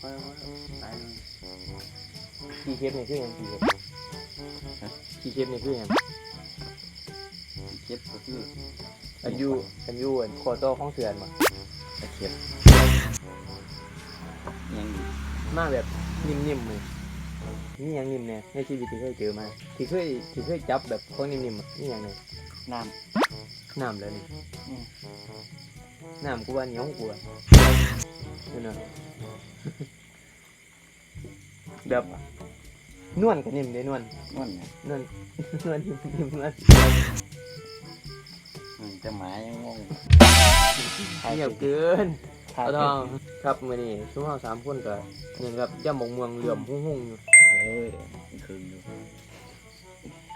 พอแล้วพอแล้วตายเลยกี่เคปนี่คือหยังกี่เคปกี่เคปนี่คือหยังเก็บก็คืออันยูอันยูอันคอโต้ของเถื่อนมาตะเข็บยังอยู่มาแบบนิ่มๆเลยนี่ยังนิ่มเนี่ยในชีวิตที่เคยเจอมาที่เคยที่เคยจับแบบของนิ่มๆนี่ยังไงน้ำน้ำแล้วนี่น้ำกูว่าเหนียวกูอะนี่นะ แบบนวลกับนิ่มเลยนวลนั่นไงนวลนวลนิ่มนิ่มนวลอืมจะหมายังงงเงียบเกินทาเอาทองครับมื้อนี้ช่วงเราสามคนก็หนึ่งครับย่ำบกม่วงเหลื่อมหุ่งหุ่งๆอยู่ เออคืนอยู่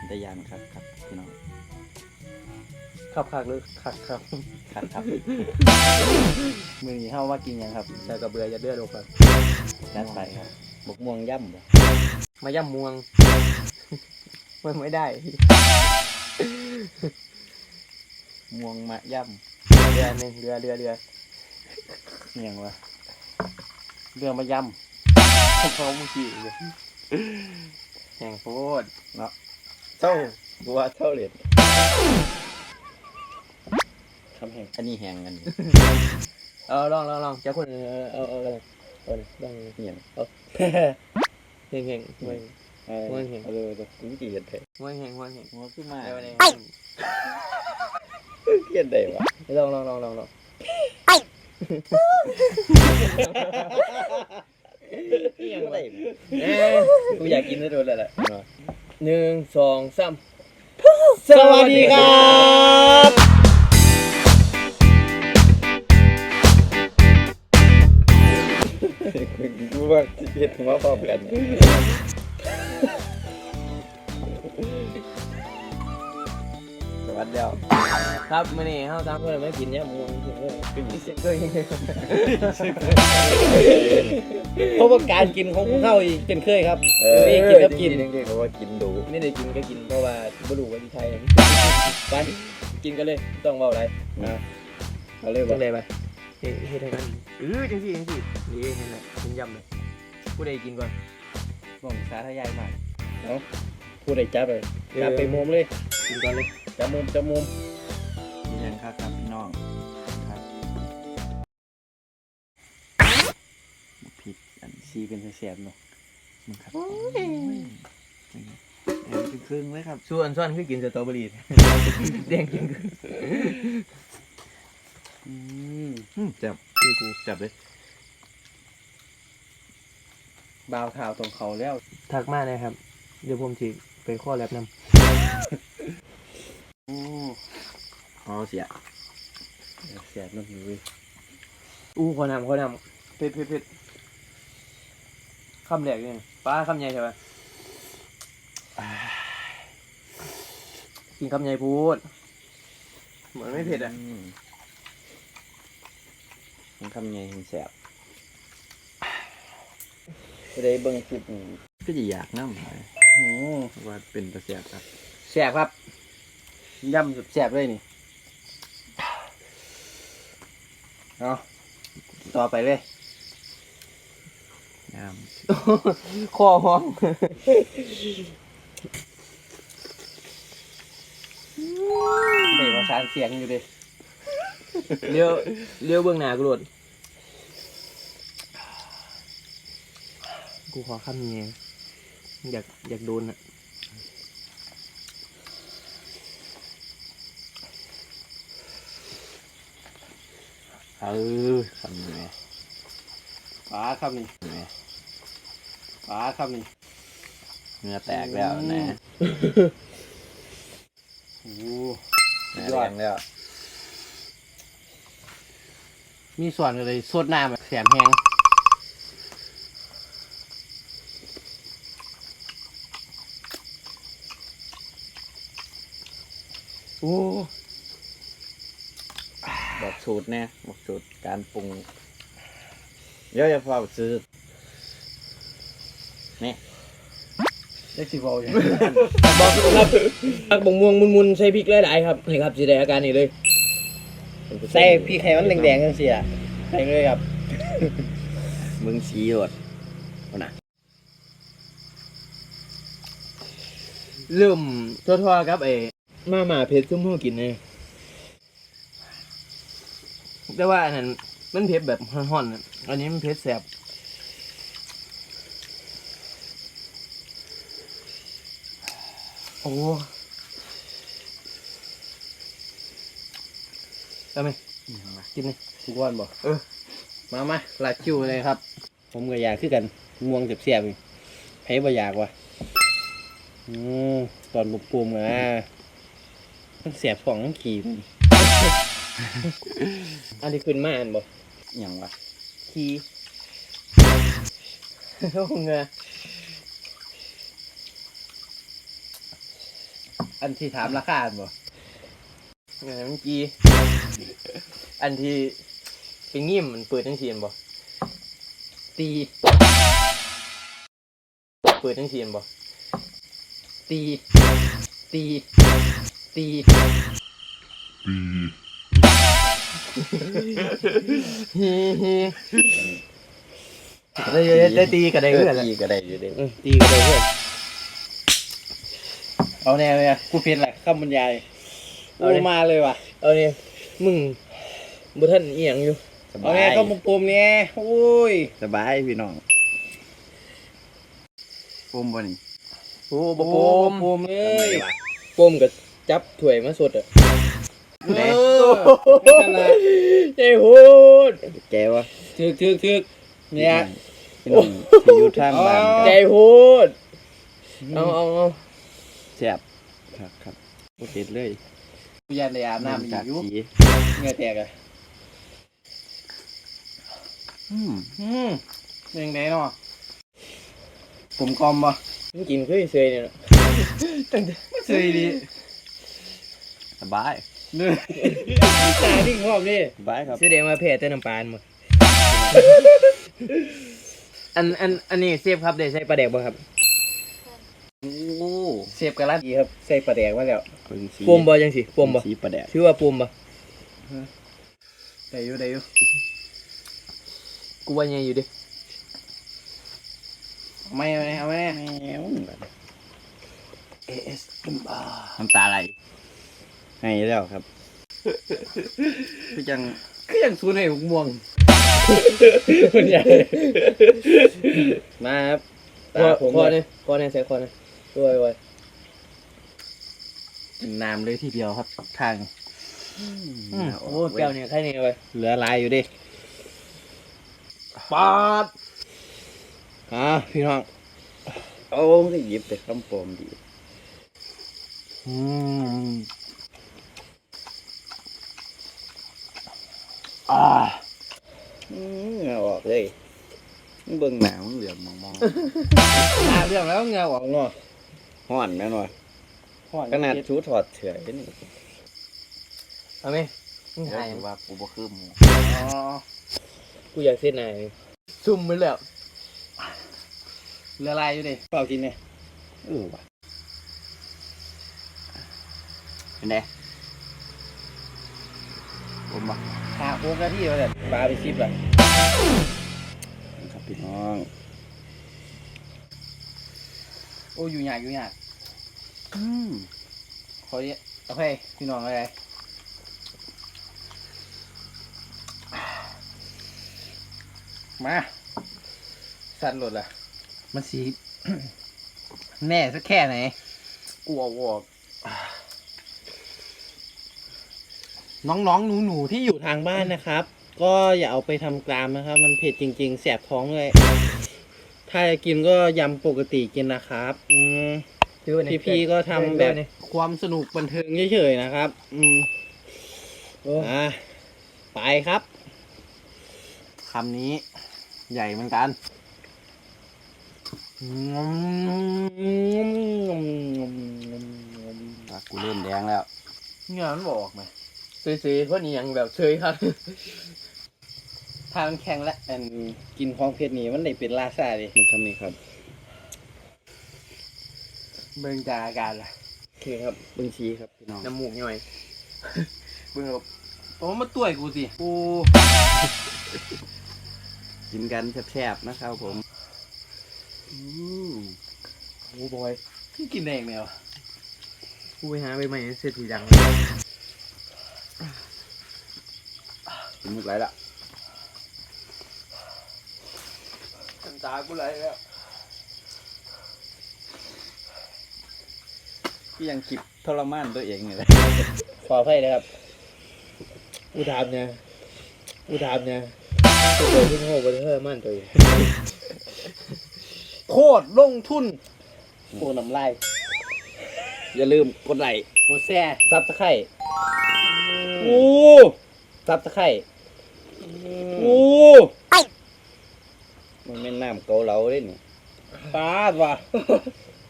ได้ยานครับครับพี่น้อง ครับคักเลยคักครับครับครับ มือนี้เข้าว่ากินยังครับใส่กระเบือยัดเลือดลงไปจัดไปครับบกม่วงย่ำบ่มาย่ำม่วงมันไม่ได้ ม่วงมะย่เรือหนึ่งเรือเรือเรือำเนียงวะเรื่องมะย่เขาเมื่อกี้เลยแห่งโคตรำเท่าบัวเท่าเหรียญคำแหงอันนี้แหงกันอยู่เอาลองลองลองจะคนเออเอาเอาอะไรเอาเลยลองเนียงเฮงเฮงห่วยเออม่วงแหงเออเดี๋ยวกูจีเห็นเถอะห่วยเฮงห่วยเฮงหัวขึ้นมาเดี๋ยวเลยเขียนได้วะลองลองลองลองลองยังได้เอ๊ะกูอยากกินได้โดนแล้วแหละหนึ่งสองสามสวัสดีครับ ว่าเห็ดหัวพร้อมกันสวัสดีครับครับมื่อนี้เฮาสามคนไม่กินเนี่ยม่วงก็ยิ่งเสียก็ยิ่งเพราะว่าการกินของพวกเขาอีกเป็นเคยครับเออนี่กินกับกินเพราะว่ากินดูไม่ได้กินก็กินเพราะว่าบ่รู้ว่าที่ไทยไปกินกันเลยต้องเว้าอะไรนะเอาเลยจับ่งไดไปเฮ้ยเฮ็ดให้มันเออจังซี่จังซี่นี่เห็นแล้วกินยำเลย ผู้ใดกินก่อนบ่งสาธยายมากเนาะพูดได้จับเลยจับไปมุมเลยกินก่อนเลยจับมุมจับมุมยังครับครับพี่น้องครับผิดอันซีเป็นแสบๆเนาะมึงครับเอ็มครึ่งๆเลยครับส่วนส่วนคือกินสตรอเบอรี่แดงกินคืออืมจับคือกูจับเลย บาวเท้าตรงเขาแล้ว ทักมานะครับ เดี๋ยวผมสิไปข้อแลบนำโอ้อ๋อเสียเสียนั่นอยู่เว้ยอู้ขอนำขอนำเผ็ดเผ็ดเผ็ดคำแรกเนี่ยป้าคำใหญ่ใช่ปะกินคำใหญ่พูด เหมือนไม่เผ็ดอะ มมันทำไงเห็นแสบ จะได้เบิ่งคลิปนี้ก็จะอยากน้ำเลยว่าเป็นตะแสบครับแสบครับยำสุดแสบเลยนี่เอาต่อไปเลยน้คอห้องเด็กประสานเสียงอยู่ดิเลี้ยวเลี้ยวเบื้องหน้ากูโดด กูขอคำนี้อยากอยากโดนอะำเออทำยังไงป้าคำนี้ยังไงป้าคำนี้เนื้อแตกแล้วนะโอ้เนื้อแดงแล้ว มีส่วนอะไรสดน้ำแบบแสบแห้ง โอ้บอกสูตรแน่บอกสูตรการปรุงเดี๋ยวจะพาไปซื้อได้สิบอลอย่างบอกครับผักบงม่วงมุนๆใส่พริกหลายๆครับนี่ครับสีแดงอาการนี้เลยใส่พริกไข่มันแดงๆกันเสียใส่เลยครับมึงสีโดดคนน่ะเริ่มทั่วๆครับไอ้ มาหมาเพชรซุ่มห้อกินเนี่ยแต่ว่าอันนั้นมันเผ็ดแบบห่อนๆอะอันนี้มันเผ็ดแสบโอ้ได้ไหมกินเลยทุกวันบ่เออ มามาลาดคิวเลยครับ ผมก็อยากคือกันง่วงเสียบๆนี่ไผบ่อยากวะอืมตอนบุกปุ่มอะ มันเสียบของมันขี่มันอันนี้ขึ้นมาอันบ่อย่างวะขี้โอ้เงาอันที่ถามราคาอันบ่เงามันกี้อันที่เป็นงิ่มมันเปิดทั้งเทียนบ่ตีเปิดทั้งเทียนบ่ตีตี ตีฮีฮีได้ได้ตีกันได้เพื่อนตีก็ได้อยู่เด้เออตีกันได้เพื่อนเอาแน่เลยอะกูเพียนแหละคำบรรยายเอาโอ้ดิมาเลยว่ะ เอาเนี่ยมึงบุท่านเอียงอยู่เอาแน่ก็มุมปุ่มเนี่ยโอ้ยสบายพี่น้องปุ่มบ่นี่โอ้บโอ้โปมปุ่มเลยโปมกับ จับถ้วยมาสดอะเออนั่นแหละใจโหดแกวะทึกทึกทึกเนี่ยพี่น้องที่อยู่ทางบ้านใจกันโหดเอาเอาเอาแซ่บครับครับโอเคเลยกูยันเลยอาบน้ำอีกอยู่เหงื่อแตกอะอืมอืมยังไงเนาะผมกลมบ่มึงกินเคยเซยเนี่ยเนอะตั้งแต่สวยดี สบายเนื้อตาดิ้งพร้อมนี่สบายครับแสดงว่าแพ้แต่น้ำปลาหมดอันอันอันนี้เซฟครับได้ใส่ปลาแดกบ่ครับโอ้เสียบกระลัดดีครับใส่ปลาแดกมาแล้วปมบ่จังสิปมบ่สีปลาแดกชื่อว่าปมบ่ได้อยู่ได้อยู่กูว่ายังอยู่ดิเอาไม่เอาไม่เอาไม่แมวเอสน้ำตาไหล ให้แล้วครับคือยังคือยังสูนให้หกม่วงคนใหญ่มาครับพอตาผมพอเนี่ยพอเนี่ยใส่คอเนี่ยด้วยไว้เป็นน้ำเลยทีเดียวครับทางอืมโอ้แก้วเนี่ยใครเนี่ยไว้เหลือลายอยู่ดิปาดอ่าพี่น้องโอ้ยหยิบแต่คำปลอมดีอืม อ่าอืมเหงาออกเลยมึงเบิ่งหนาวเหลือมมองหาเรื่องแล้วเงาออกเนาะๆห่อนแม่นวะห่อนขนาดชูถอดเฉยนี่เอาไหมมึงเดี๋ยวหายกูว่ากูบ่คือหมูอ๋อกูอยากเส้นไหนซุ่มมันแล้วเหลือลายอยู่ดิเปล่ากินเนี่ยเออว่ะเป็นไงผมบ่หาโค้งนาทีแล้วเนี่ยปลาไปชิปละครับพี่น้อง โอ้อยู่ยากอยู่ยากอืมขอเยอะโอเคพี่น้องอะไรมาสั่นหลดละมันสี แน่สักแค่ไหนกูเอาออก น้องๆหนูๆที่อยู่ทางบ้านนะครับ ก็อย่าเอาไปทำกรามนะครับ มันเผ็ดจริง ๆ แสบท้องเลย ถ้าจะกินก็ยำปกติกินนะครับอืม พี่ๆก็ทำแบบความสนุกบันเทิงเฉยๆนะครับ อืมโอ้ อะไปครับคำนี้ ใหญ่เหมือนกันปากกูเริ่มแดงแล้ว เงามันบอกไหม เซยๆเพราะนี่ยังแบบเฉยครับถ้ามันแข็งและอันกินของเผ็ดนี่มันได้เป็นลาซาดิมันคำนี้ครับเบิ่งจากอาการละโอเคครับเบิ้งชี้ครับพี่น้องน้ำมูกย่อยเบิ่งแบบโอ้มาต่วยกูสิกูกินกันแซ่บๆนะครับผมอืมโอ้บอยกินเองเนี่ยวะกูไปหาใบใหม่เสร็จทีดัง กินมุกไรละน้ำตากูไหลแล้วที่ยังคิดทรมานตัวเองนี่แหละขออภัยนะครับกูถามเนี่ยกูถามเนี่ยตัวเดียวที่โง่ไปเท่ามันตัวเองโคตรลงทุนโคตรน้ำลายอย่าลืมกดไลค์โคตรแซ่ซับตะไคร่โอ้ ซับตะไคร่โอ้มันเป็นน้ำเกาเหลาเด้นี่ปาดว่ะ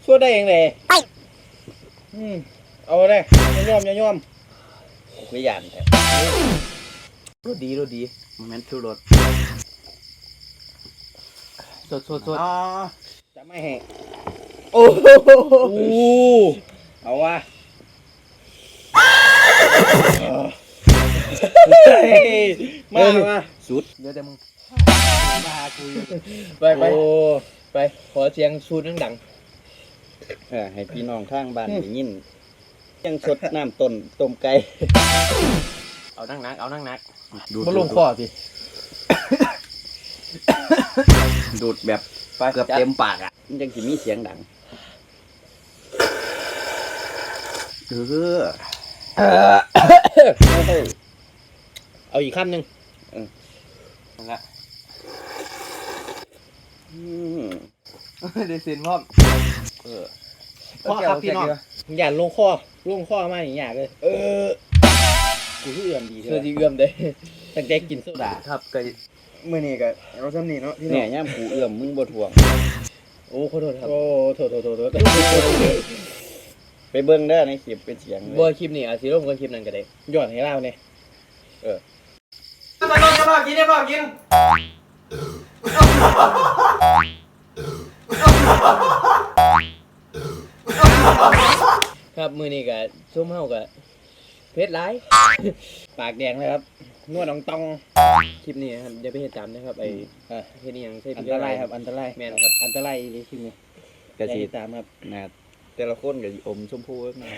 ช่วยได้เองเลยอืมเอาเลยอย่ายอมอย่ายอมไม่ยานแต่รสดีรสดีมันแม่นชูรสสดสดสดอ๋อจะไม่แห้งโอ้โหโอ้เอาว่ะเฮ้ย มามาสุดเดี๋ยวแต่มึงมาคุยไปไปโอ้ไป ขอเสียงชูดดังเออให้พี่น้องข้างบ้านได้ยินยังสดน้ำต้นต้มไก่ๆเอานั่งนักเอานั่งนักดูดมาลงคอสิดูดแบบไปเกือบเต็มปากอะมันยังสิมีเสียงดังเออ เอาอีกคำหนึ่งนั่นละอืมได้สินพร้อมเออพ่อครับพี่น้องอย่าลงคอลงคอมาอย่างเงี้ยเลย เออกูที่เอื่อมดีเสื้อเลยที่เอื้อมได้ตั้งใจกินโซดาครับก็มื่อนี้ก็เอาซ้ำนี่เนาะพี่น้เนี่อยงย่ามกูเอื้อมมึงบ่ทวง โอ้ขอโทษครับ โอ้โถโถโถโถไปเบิ่งเด้อในคลิปเป็นเสียงเลยบ่คลิปนี้อาจสิลงกับคลิปนั้นก็ได้หยอดให้เล่าเนี่ยมาลอ งมาลองกินได้บ่กินครับมื้อนี้ก็ซุ่มเฮาก็เพชรหลาย ปากแดงเลยครับนวดน้องตองคลิปนี้ครับอย่าไปเฮ็ดตามนะครับไอ้เออเฮ็ดอีหยังใส่อันตรายครับ อันตรายแม่นครับอันตรายเลยทีนี้กะอย่าสิติดตามครับนะแต่ละคนก็สิอมชมพูมา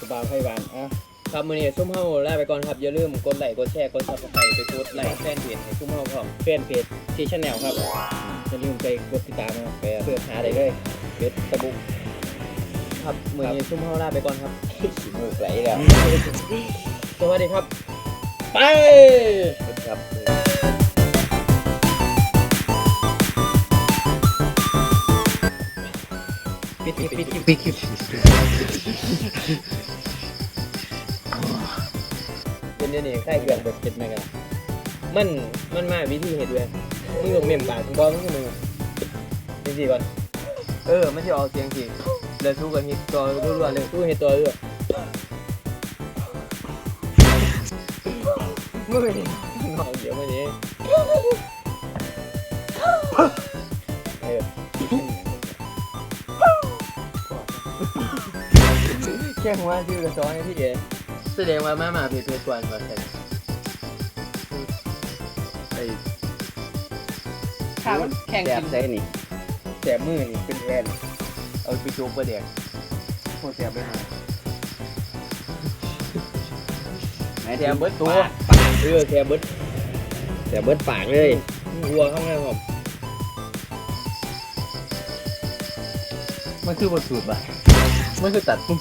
สบายไพ่บานอะ ครับมื้อนี้ซุ่มเฮาลาไปก่อนครับอย่าลืมกดไลค์กดแชร์กด Subscribe ไปกดไลค์แฟนเพจให้ซุ่มเฮาพร้อมเฟซเพจทีชแนลครับอย่าลืมไปกดติดตามนะครับไปเสิร์ชหาได้เลยเฟซตะบุกครับมื้อนี้ซุ่มเฮาลาไปก่อนครับสิมือไหลแล้วสวัสดีครับ ไปครับปิดคลิปปิดคลิปปิดคลิป เป็นเดี๋ยวนี้ใครเกือบแบบเฮ็ดแม่กันมันมันมาวิธีเฮ็ดเว้ยมึงต้องเมมปากบ่มึงมึงจังซี่ก่อนเออมันสิออกเสียงสิแล้วสู้กันเฮ็ดตัวรัวๆเลยสู้เฮ็ดตัวรัวมึงเอาเดี๋ยวมานี้เออแค่หัวชื่อกระซ้อนพี่เอ๋ แสดงว่ามามาเพจเพจกวนก่อนแต่ไอ้ข่าวแข่งแซ่กิบนใส่นี่แสบมือนี่เป็นแอนเอาไปจุกประเดี๋ยวโคตรแสบเลยนะไหนแสบเบิดตัวปากเออแสบเบิดแซ่บเบิดปากเลยวัวข้างในผมมันคือบทสูตรป่ะมันคือตัดปุ๊บ